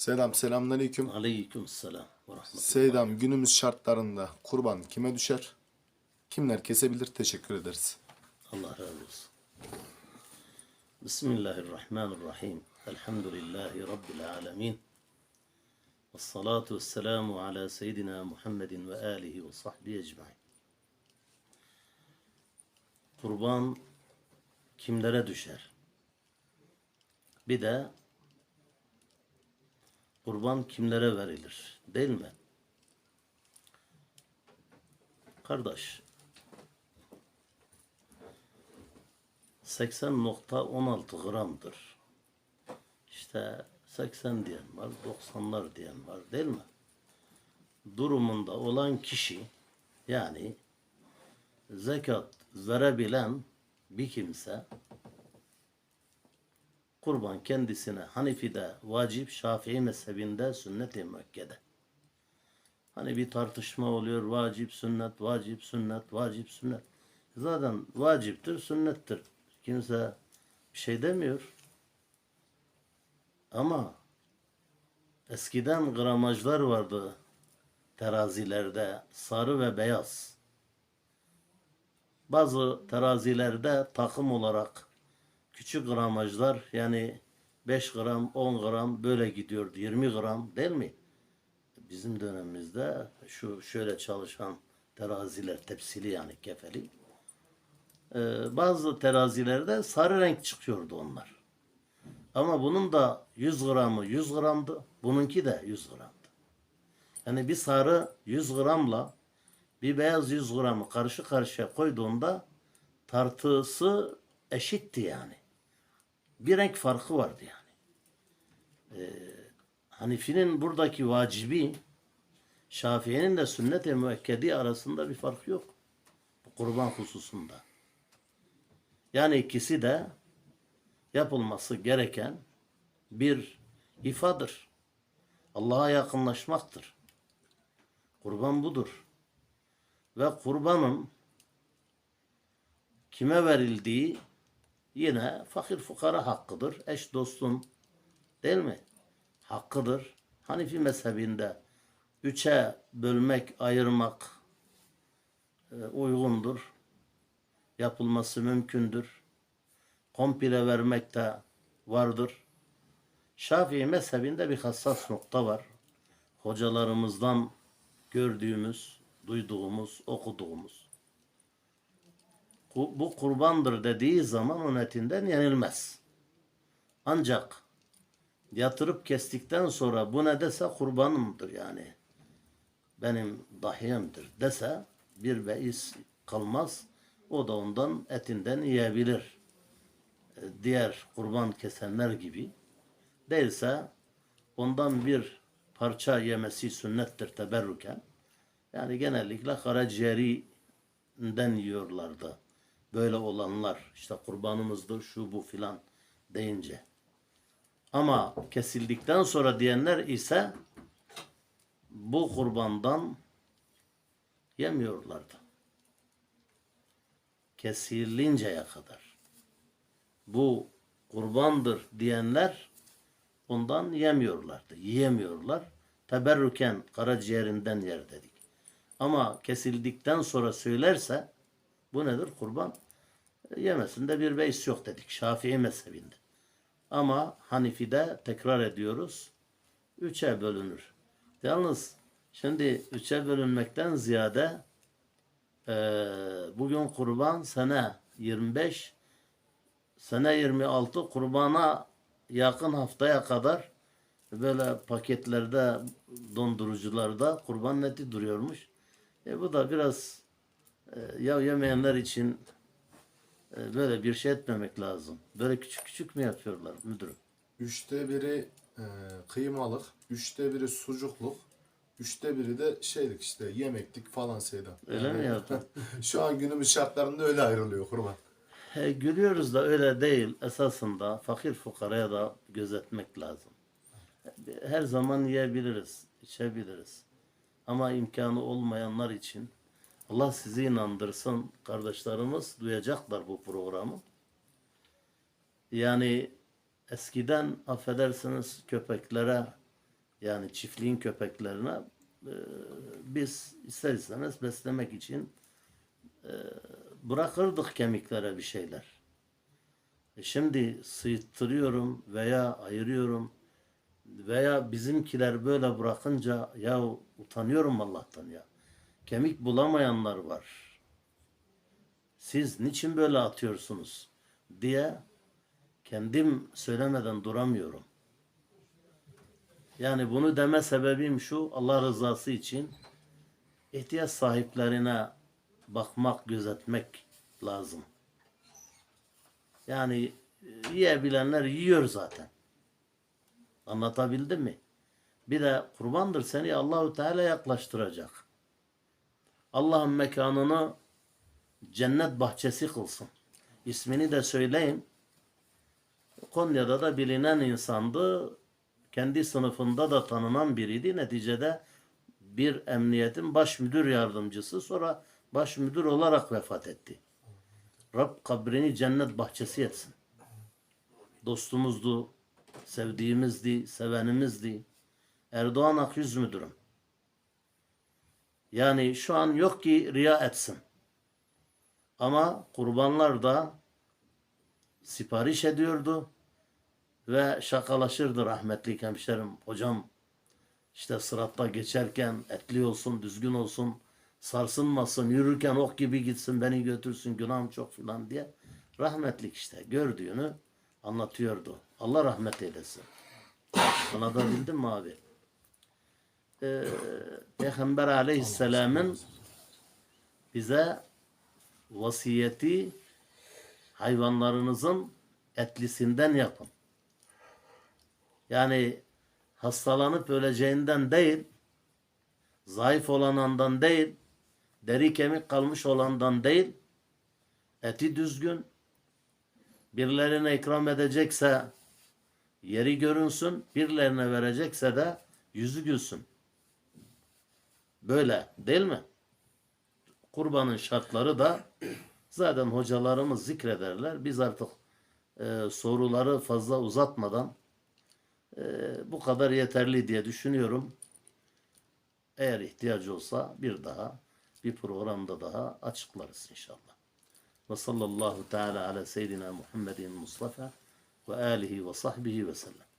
Selam selamünaleyküm. Aleyküm selam. Seydam günümüz şartlarında kurban kime düşer? Kimler kesebilir? Teşekkür ederiz. Allah razı olsun. Bismillahirrahmanirrahim. Elhamdülillahi Rabbil alemin. Ve salatu ve selamu ala seyyidina Muhammedin ve alihi ve sahbihi ecmain. Kurban kimlere düşer? Bir de kurban kimlere verilir? Değil mi? Kardeş, 80.16 gramdır. İşte 80 diyen var, 90'lar diyen var değil mi? Durumunda olan kişi yani zekat verebilen bir kimse kurban kendisine Hanifi'de vacip, Şafii mezhebinde sünnet-i müekkede. Hani bir tartışma oluyor vacip, sünnet, vacip, sünnet, vacip, sünnet. Zaten vaciptir, sünnettir. Kimse bir şey demiyor. Ama eskiden gramajlar vardı terazilerde sarı ve beyaz. Bazı terazilerde takım olarak küçük gramajlar yani 5 gram, 10 gram böyle gidiyordu. 20 gram değil mi? Bizim dönemimizde şu şöyle çalışan teraziler tepsili yani kefeli. Ee, bazı terazilerde sarı renk çıkıyordu onlar. Ama bunun da 100 gramı 100 gramdı. Bununki de 100 gramdı. Yani bir sarı 100 gramla bir beyaz 100 gramı karşı karşıya koyduğunda tartısı eşitti yani. Bir renk farkı vardı yani. Ee, Hanifi'nin buradaki vacibi Şafii'nin de sünnet-i müekkedi arasında bir fark yok. Kurban hususunda. Yani ikisi de yapılması gereken bir ifadır. Allah'a yakınlaşmaktır. Kurban budur. Ve kurbanın kime verildiği yine fakir fukara hakkıdır. Eş dostun değil mi? Hakkıdır. Hanifi mezhebinde üçe bölmek, ayırmak e, uygundur. Yapılması mümkündür. Komple vermek de vardır. Şafii mezhebinde bir hassas nokta var. Hocalarımızdan gördüğümüz, duyduğumuz, okuduğumuz. Bu kurbandır dediği zaman onun etinden yenilmez. Ancak yatırıp kestikten sonra bu ne dese kurbanımdır yani. Benim dahiyemdir dese bir beis kalmaz. O da ondan etinden yiyebilir. E, Diğer kurban kesenler gibi. Değilse ondan bir parça yemesi sünnettir teberrüken. Yani genellikle karaciğerinden yiyorlardı. Böyle olanlar işte kurbanımızdır şu bu filan deyince. Ama kesildikten sonra diyenler ise bu kurbandan yemiyorlardı. Kesilinceye kadar. Bu kurbandır diyenler ondan yemiyorlardı. Yiyemiyorlar. Teberrüken karaciğerinden yer dedik. Ama kesildikten sonra söylerse bu nedir? Kurban. E, Yemesinde bir beis yok dedik. Şafii mezhebinde. Ama Hanifi'de tekrar ediyoruz. Üçe bölünür. Yalnız şimdi üçe bölünmekten ziyade e, bugün kurban sene 25 sene 26 kurbana yakın haftaya kadar böyle paketlerde dondurucularda kurban eti duruyormuş. E, bu da biraz ya yemeyenler için e, böyle bir şey etmemek lazım. Böyle küçük küçük mü yapıyorlar müdürüm? Üçte biri e, kıymalık, üçte biri sucukluk, üçte biri de şeylik işte yemeklik falan Seydam. Öyle mi yaptın? Şu an günümüz şartlarında öyle ayrılıyor kurban. He, gülüyoruz da öyle değil. Esasında fakir fukaraya da gözetmek lazım. Her zaman yiyebiliriz, içebiliriz. Ama imkanı olmayanlar için Allah sizi inandırsın. Kardeşlerimiz duyacaklar bu programı. Yani eskiden affedersiniz köpeklere Yani çiftliğin köpeklerine e, biz ister istemez beslemek için e, bırakırdık kemiklere bir şeyler. E şimdi sıyıttırıyorum veya ayırıyorum veya bizimkiler böyle bırakınca ya utanıyorum Allah'tan ya. Kemik bulamayanlar var. Siz niçin böyle atıyorsunuz diye kendim söylemeden duramıyorum. Yani bunu deme sebebim şu Allah rızası için ihtiyaç sahiplerine bakmak, gözetmek lazım. Yani e, yiyebilenler yiyor zaten. Anlatabildim mi? Bir de kurbandır seni Allahu Teala yaklaştıracak. Allah'ın mekanını cennet bahçesi kılsın. İsmini de söyleyeyim. Konya'da da bilinen insandı. Kendi sınıfında da tanınan biriydi. Neticede bir emniyetin baş müdür yardımcısı sonra baş müdür olarak vefat etti. Rab kabrini cennet bahçesi etsin. Dostumuzdu, sevdiğimizdi, sevenimizdi. Erdoğan Akyüz müdürüm. Yani şu an yok ki riya etsin. Ama kurbanlar da sipariş ediyordu ve şakalaşırdı rahmetli hemşerim. Hocam işte sıratta geçerken etli olsun, düzgün olsun, sarsılmasın, yürürken ok gibi gitsin, beni götürsün, günahım çok filan diye. Rahmetlik işte gördüğünü anlatıyordu. Allah rahmet eylesin. Anlatabildim mi abi? Ee, Peygamber aleyhisselamın bize vasiyeti hayvanlarınızın etlisinden yapın. Yani hastalanıp öleceğinden değil, zayıf olanından değil, deri kemik kalmış olandan değil, eti düzgün, birilerine ikram edecekse yeri görünsün, birilerine verecekse de yüzü gülsün. Böyle değil mi? Kurbanın şartları da zaten hocalarımız zikrederler. Biz artık e, soruları fazla uzatmadan e, bu kadar yeterli diye düşünüyorum. Eğer ihtiyacı olsa bir daha bir programda daha açıklarız inşallah. Ve sallallahu teala ala seyyidina Muhammedin Mustafa ve alihi ve sahbihi ve sellem.